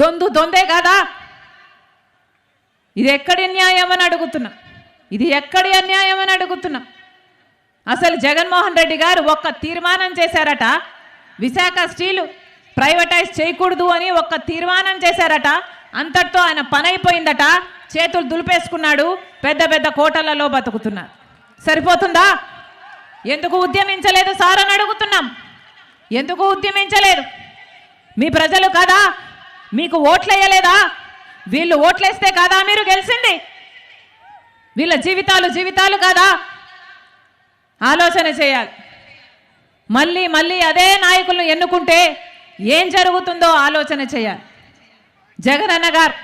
దొందు దొందే కాదా? ఇది ఎక్కడి న్యాయం అని అడుగుతున్నా. ఇది ఎక్కడి అన్యాయం అని అడుగుతున్నా. అసలు జగన్మోహన్ రెడ్డి గారు ఒక్క తీర్మానం చేశారట. విశాఖ స్టీలు ప్రైవేటైజ్ చేయకూడదు అని ఒక్క తీర్మానం చేశారట. అంతటితో ఆయన పని అయిపోయిందట. చేతులు దులిపేసుకున్నాడు. పెద్ద పెద్ద కోటలలో బతుకుతున్నారు. సరిపోతుందా? ఎందుకు ఉద్యమించలేదు సార్ అని అడుగుతున్నాం. ఎందుకు ఉద్యమించలేదు? మీ ప్రజలు కదా మీకు ఓట్లేయలేదా? వీళ్ళు ఓట్లేస్తే కాదా మీరు గెలిచింది? వీళ్ళ జీవితాలు జీవితాలు కాదా? ఆలోచన చేయాలి. మళ్ళీ మళ్ళీ అదే నాయకులను ఎన్నుకుంటే ఏం జరుగుతుందో ఆలోచన చేయాలి. జగనన్న గారు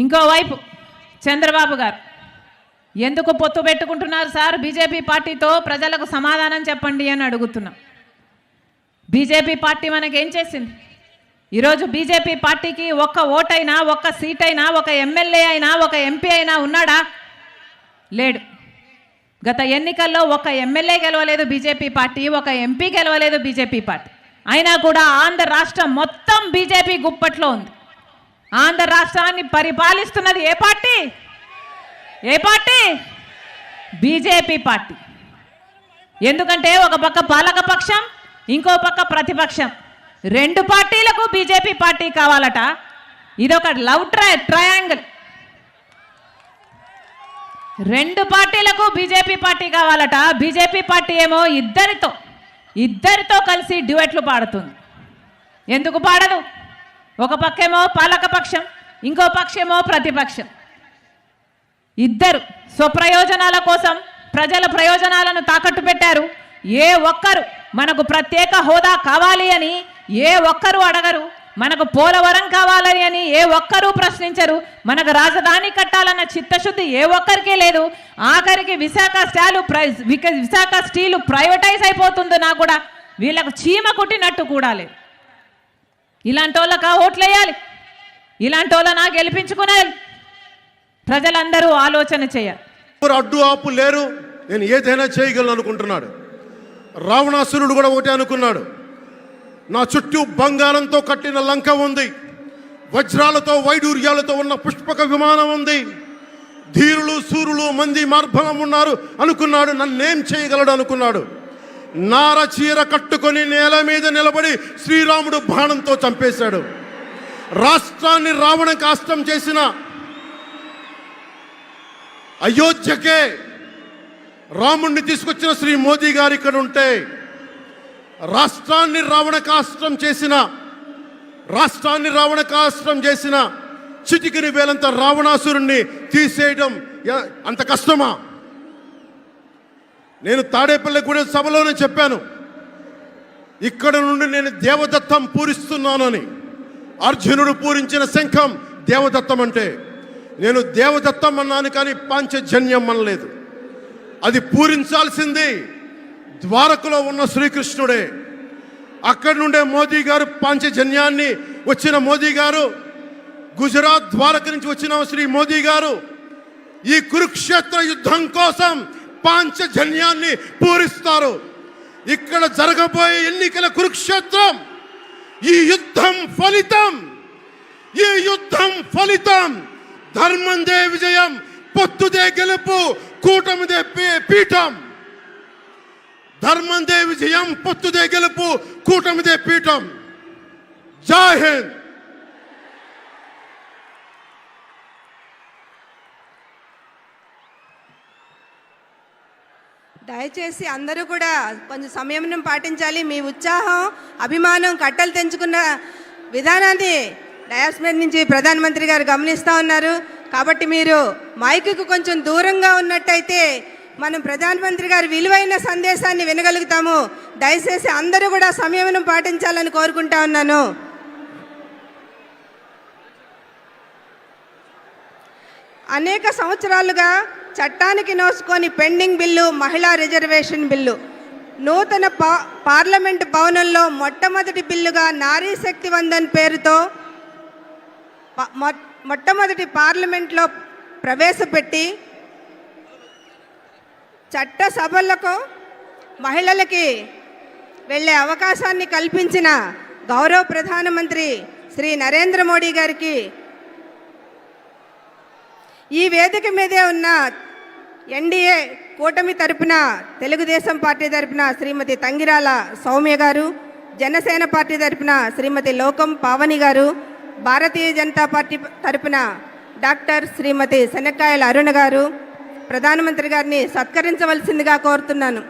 ఇంకోవైపు చంద్రబాబు గారు. ఎందుకు పొత్తు పెట్టుకుంటున్నారు సార్? బీజేపీ పార్టీతో ప్రజలకు సమాధానం చెప్పండి అని అడుగుతున్నాం. బీజేపీ పార్టీ మనకేం చేసింది? ఈరోజు బీజేపీ పార్టీకి ఒక్క ఓటైనా ఒక్క సీట్ అయినా ఒక ఎమ్మెల్యే అయినా ఒక ఎంపీ అయినా ఉన్నాడా? లేడు. గత ఎన్నికల్లో ఒక ఎమ్మెల్యే గెలవలేదు బీజేపీ పార్టీ ఒక ఎంపీ గెలవలేదు బీజేపీ పార్టీ. అయినా కూడా ఆంధ్ర రాష్ట్రం మొత్తం బీజేపీ గుప్పట్లో ఉంది. ఆంధ్ర రాష్ట్రాన్ని పరిపాలిస్తున్నది ఏ పార్టీ? ఏ పార్టీ? BJP party. ఎందుకంటే ఒక పక్క పాలక పక్షం ఇంకో పక్క ప్రతిపక్షం. రెండు పార్టీలకు బీజేపీ పార్టీ కావాలట. ఇదొక లవ్ ట్రై ట్రయాంగిల్. రెండు పార్టీలకు బీజేపీ పార్టీ కావాలట. బీజేపీ పార్టీ ఏమో ఇద్దరితో ఇద్దరితో కలిసి డ్యూయట్లు పాడుతుంది. ఎందుకు పాడదు? ఒక పక్కేమో పాలకపక్షం ఇంకో పక్షేమో ప్రతిపక్షం. ఇద్దరు స్వప్రయోజనాల కోసం ప్రజల ప్రయోజనాలను తాకట్టు పెట్టారు. ఏ ఒక్కరు మనకు ప్రత్యేక హోదా కావాలి అని ఏ ఒక్కరు అడగరు. మనకు పోలవరం కావాలని అని ఏ ఒక్కరూ ప్రశ్నించరు. మనకు రాజధాని కట్టాలన్న చిత్తశుద్ధి ఏ ఒక్కరికే లేదు. ఆఖరికి విశాఖ స్టాలు ప్రై విశాఖ స్టీలు ప్రైవేటైజ్ అయిపోతుందో నా కూడా వీళ్ళకు చీమ కుట్టినట్టు కూడా లేదు. ఇలాంటి వాళ్ళకా ఓట్లేయాలి. ఇలాంటి వాళ్ళనా గెలిపించుకునేయాలి. ప్రజలందరూ ఆలోచన చేయాలి. అడ్డు ఆపు లేరు. నేను ఏదైనా చేయగలను అనుకుంటున్నాడు. రావణాసురుడు కూడా ఒకటే అనుకున్నాడు. నా చుట్టూ బంగారంతో కట్టిన లంక ఉంది. వజ్రాలతో వైడూర్యాలతో ఉన్న పుష్పక విమానం ఉంది. ధీరులు సూరులు మంది మార్బలం ఉన్నారు అనుకున్నాడు. నన్నేం చేయగలడు అనుకున్నాడు. నార చీర కట్టుకొని నేల మీద నిలబడి శ్రీరాముడు బాణంతో చంపేశాడు. రాష్ట్రాన్ని రావణ కాష్టం చేసిన అయోధ్యకే రాముణ్ణి తీసుకొచ్చిన శ్రీ మోదీ గారు ఇక్కడ ఉంటే రాష్ట్రాన్ని రావణ కాష్టం చేసిన రాష్ట్రాన్ని రావణ కాష్టం చేసిన చిటికిని వేలంత రావణాసురుణ్ణి తీసేయడం అంత కష్టమా? నేను తాడేపల్లి సభలోనే చెప్పాను. ఇక్కడ నుండి నేను దేవదత్తం పూరిస్తున్నానని అర్జునుడు పూరించిన శంఖం దేవదత్తం అంటే. నేను దేవదత్తం అన్నాను కానీ పాంచజన్యం అనలేదు. అది పూరించాల్సింది ద్వారకలో ఉన్న శ్రీకృష్ణుడే. అక్కడి నుండే మోదీ గారు పాంచజన్యాన్ని వచ్చిన మోదీ గారు గుజరాత్ ద్వారక నుంచి వచ్చిన శ్రీ మోదీ గారు ఈ కురుక్షేత్ర యుద్ధం కోసం పాంచజన్యాన్ని పూరిస్తారు. ఇక్కడ జరగబోయే ఎన్నికల కురుక్షేత్రం ఈ యుద్ధం ఫలితం ఈ యుద్ధం ఫలితం. ధర్మందే విజయం పొత్తుదే గెలుపు కూటమిదే పీఠం. ధర్మందే విజయం పొత్తుదే గెలుపు కూటమిదే పీఠం. జై హింద్! దయచేసి అందరూ కూడా కొంచెం సంయమనం పాటించాలి. మీ ఉత్సాహం అభిమానం కట్టలు తెంచుకున్న విధానాన్ని డయాస్మెంట్ నుంచి ప్రధానమంత్రి గారు గమనిస్తూ ఉన్నారు. కాబట్టి మీరు మైకుకు కొంచెం దూరంగా ఉన్నట్టయితే మనం ప్రధానమంత్రి గారి విలువైన సందేశాన్ని వినగలుగుతాము. దయచేసి అందరూ కూడా సంయమనం పాటించాలని కోరుకుంటా ఉన్నాను. అనేక సంవత్సరాలుగా చట్టానికి నోసుకొని పెండింగ్ బిల్లు మహిళా రిజర్వేషన్ బిల్లు. నూతన పా పార్లమెంట్ భవనంలో మొట్టమొదటి బిల్లుగా నారీ శక్తి వందన్ పేరుతో మొ- మొట్టమొదటి పార్లమెంట్లో ప్రవేశపెట్టి చట్ట సభలకు మహిళలకి వెళ్ళే అవకాశాన్ని కల్పించిన గౌరవ ప్రధానమంత్రి శ్రీ నరేంద్ర మోడీ గారికి ఈ వేదిక మీదే ఉన్న ఎన్డీఏ కూటమి తరపున తెలుగుదేశం పార్టీ తరపున శ్రీమతి తంగిరాల సౌమ్య గారు జనసేన పార్టీ తరపున శ్రీమతి లోకం పావని గారు భారతీయ జనతా పార్టీ తరపున డాక్టర్ శ్రీమతి శనక్కాయల అరుణ గారు. ప్రధానమంత్రి గారిని సత్కరించవలసిందిగా కోరుతున్నాను.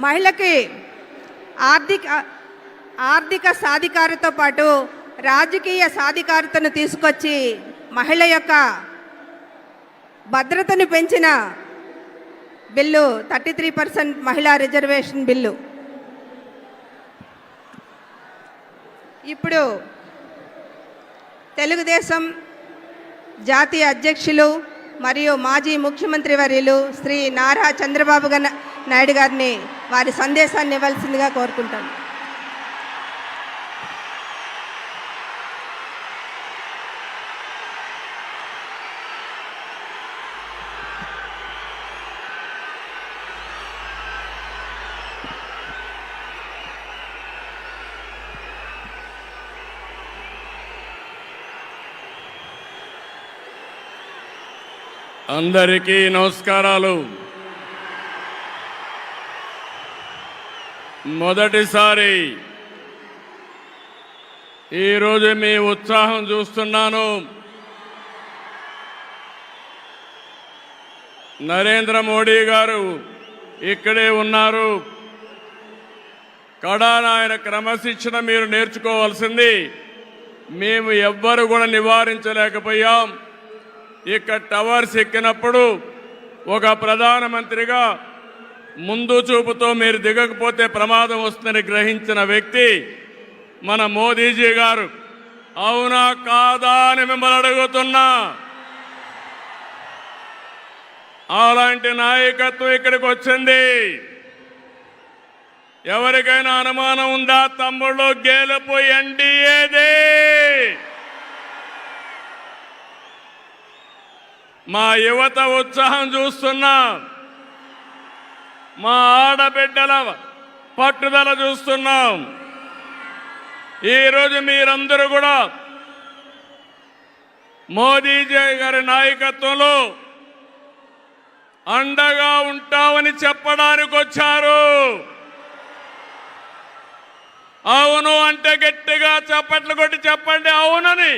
మహిళకి ఆర్థిక ఆర్థిక సాధికారతో పాటు రాజకీయ సాధికారతను తీసుకొచ్చి మహిళ యొక్క భద్రతను పెంచిన బిల్లు థర్టీ త్రీ పర్సెంట్ మహిళా రిజర్వేషన్ బిల్లు. ఇప్పుడు తెలుగుదేశం జాతీయ అధ్యక్షులు మరియు మాజీ ముఖ్యమంత్రి వర్యులు శ్రీ నారా చంద్రబాబు గన- నాయుడు గారిని వారి సందేశాన్ని ఇవ్వాల్సిందిగా కోరుకుంటాను. అందరికీ నమస్కారాలు. మొదటిసారి ఈరోజు మీ ఉత్సాహం చూస్తున్నాను. నరేంద్ర మోడీ గారు ఇక్కడే ఉన్నారు. కడానాయన క్రమశిక్షణ మీరు నేర్చుకోవాల్సింది. మేము ఎవ్వరు కూడా నివారించలేకపోయాం. ఇక్కడ టవర్స్ ఎక్కినప్పుడు ఒక ప్రధానమంత్రిగా ముందు చూపుతో మీరు దిగకపోతే ప్రమాదం వస్తుందని గ్రహించిన వ్యక్తి మన మోదీజీ గారు అవునా కాదా అని మిమ్మల్ని అడుగుతున్నా. అలాంటి నాయకత్వం ఇక్కడికి వచ్చింది. ఎవరికైనా అనుమానం ఉందా? తమ్ముళ్ళు గెలుపు ఎన్డీఏదే. మా యువత ఉత్సాహం చూస్తున్నాం. మా ఆడబిడ్డల పట్టుదల చూస్తున్నాం. ఈరోజు మీరందరూ కూడా మోదీజీ గారి నాయకత్వంలో అండగా ఉంటామని చెప్పడానికి వచ్చారు. అవును అంటే గట్టిగా చప్పట్లు కొట్టి చెప్పండి అవునని.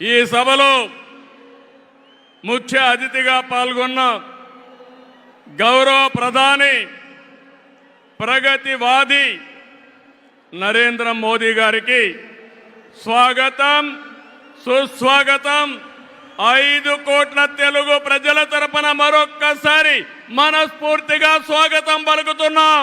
ఈ సభలో ముఖ్య అతిథిగా పాల్గొన్న గౌరవ ప్రధాని ప్రగతివాది నరేంద్ర మోదీ గారికి స్వాగతం సుస్వాగతం. ఐదు కోట్ల తెలుగు ప్రజల తరపున మరొక్కసారి మనస్ఫూర్తిగా స్వాగతం పలుకుతున్నాం.